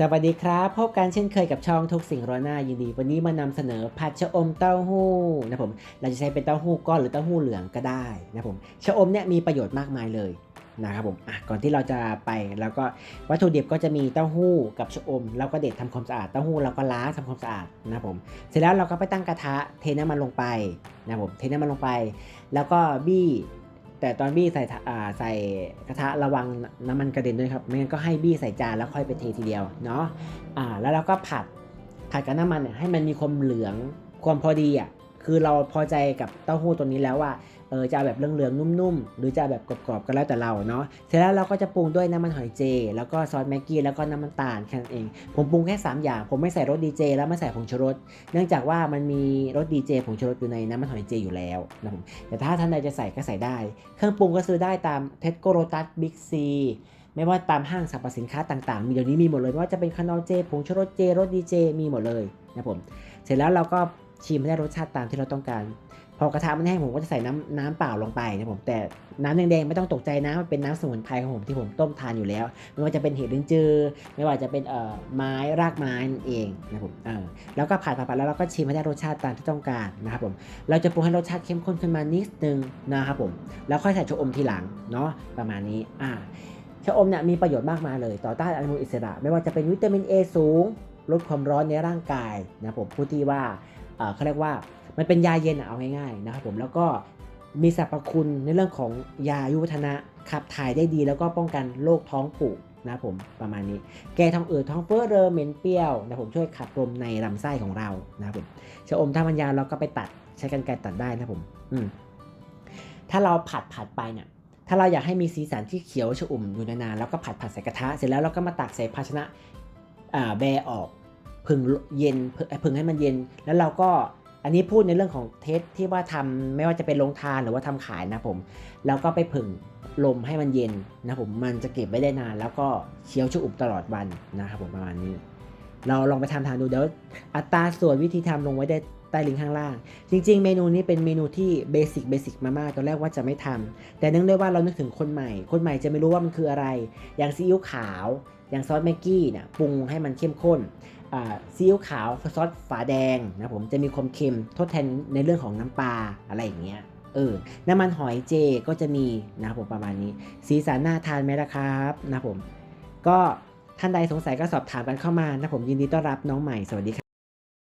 สวัสดีครับ พบกันเช่นเคยกับช่องทุกสิ่งรอหน้ายินดี วันนี้มานำเสนอผัดชะอมเต้าหู้นะผมเราจะใช้เป็นเต้าหู้ก้อนหรือเต้าหู้เหลืองก็ได้นะผมชะอมเนี่ยมีประโยชน์มากมายเลยนะครับผมอะก่อนที่เราจะไปแล้วก็วัตถุดิบก็จะมีเต้าหู้กับชะอมเราก็เด็ดทำความสะอาดเต้าหู้เราก็ล้างทำความสะอาดนะครับผมเสร็จแล้วเราก็ไปตั้งกระทะเทน้ำมันลงไปนะครับผมเทน้ำมันลงไป แล้วก็บี้ แต่ตอนบี้ใส่อ่าใส่กระทะระวังน้ำมันกระเด็นด้วยครับไม่งั้นก็ให้บี้ใส่จานแล้วค่อยไปเททีเดียวเนาะอ่าแล้วเราก็ผัดผัดกับน้ำมันเนี่ยให้มันมีความเหลืองความพอดีอะ คือเราพอใจกับเต้าหู้ตัวนี้แล้วว่าเออจะเอาแบบเหลืองๆนุ่มๆ หรือจะเอาแบบกรอบๆก็แล้วแต่เราเนาะเสร็จแล้วเราก็จะปรุงด้วยน้ำมันหอยเจ แล้วก็ซอสแม็กกี้แล้วก็น้ำมันตาลแค่นั้นเอง ผมปรุงแค่ 3 อย่าง ผมไม่ใส่รสดีเจแล้วไม่ใส่ผงชูรสเนื่องจากว่ามันมีรสดีเจผงชูรสอยู่ในน้ำมันหอยเจอยู่แล้วนะผมแต่ถ้าท่านใดจะใส่ก็ใส่ได้ เครื่องปรุงก็ซื้อได้ตามเทสโกโรตัสบิ๊กซีไม่ว่าตามห้างสรรพสินค้าต่างๆ มีเดี๋ยวนี้มีหมดเลยไม่ว่าจะเป็นคานอลเจผงชูรสเจรสดีเจมีหมดเลยนะผมเสร็จแล้วเราก็ ชิมให้ได้รสชาติตามที่เราต้องการ พอกระทะมันแห้งผมก็จะใส่น้ำน้ำเปล่าลงไปนะผมแต่น้ำแดงๆไม่ต้องตกใจนะมันเป็นน้ำสมุนไพรของผมที่ผมต้มทานอยู่แล้ว ไม่ว่าจะเป็นเห็ดลิ้นจือ ไม่ว่าจะเป็นเอ่อไม้รากไม้นั่นเองนะผมเออแล้วก็ผัดผัดผัดแล้วเราก็ชิมให้ได้รสชาติตามที่ต้องการนะครับผมเราจะปรุงให้รสชาติเข้มข้นขึ้นมานิดนึงนะครับผมแล้วค่อยใส่ชะอมทีหลังเนาะประมาณนี้อ่าชะอมเนี่ยมีประโยชน์มากมายเลย ต่อต้านอนุมูลอิสระ ไม่ว่าจะเป็นวิตามิน A สูงลดความร้อนในร่างกายนะผมพูดที่ว่า เขาเรียกว่ามันเป็นยาเย็นอะเอาง่ายๆนะครับผมแล้วก็มีสรรพคุณในเรื่องของยาอายุวัฒนะขับถ่ายได้ดีแล้วก็ป้องกันโรคท้องผูกนะครับผมประมาณนี้ แก้ท้องอืดท้องเฟ้อเรอเหม็นเปรี้ยวนะผมช่วยขับลมในลำไส้ของเรานะครับผมชะอมถ้ามันยาวเราก็ไปตัดใช้กันไกรตัดได้นะผมอืมถ้าเราผัดผัดไปเนี่ยถ้าเราอยากให้มีสีสันที่เขียวชอุ่มอยู่นานๆแล้วก็ผัดผัดใส่กระทะเสร็จแล้วเราก็มาตักใส่ภาชนะอ่าแบออก ผึ่งเย็นผึ่งให้มันเย็น แล้วเราก็อันนี้พูดในเรื่องของเทสที่ว่าทำไม่ว่าจะเป็นโรงทานหรือว่าทำขายนะผมแล้วก็ไปผึ่งลมให้มันเย็นนะผมมันจะเก็บไว้ได้นาน แล้วก็เคี้ยวชอุ่มตลอดวันนะครับผมประมาณนี้ เราลองไปทำทานดูเดี๋ยวอัตราส่วนวิธีทำลงไว้ได้ใต้ลิงก์ข้างล่าง จริง ๆ เมนูนี้เป็นเมนูที่เบสิกเบสิกมากๆตอนแรกว่าจะไม่ทำแต่เนื่องด้วยว่าเรานึกถึงคนใหม่ คนใหม่จะไม่รู้ว่ามันคืออะไร อย่างซีอิ๊วขาว อย่างซอสแม็กกี้เนี่ยปรุงให้มันเข้มข้น ซีอิ๊วขาวซอสฝาแดงนะผมจะมีความเค็มทดแทนในเรื่องของน้ำปลาอะไรอย่างเงี้ยเออน้ำมันหอยเจก็จะมีนะครับผมประมาณนี้ สีสันน่าทานไหมล่ะครับนะผม ก็ท่านใดสงสัยก็สอบถามกันเข้ามานะผมยินดีต้อนรับน้องใหม่สวัสดีครับ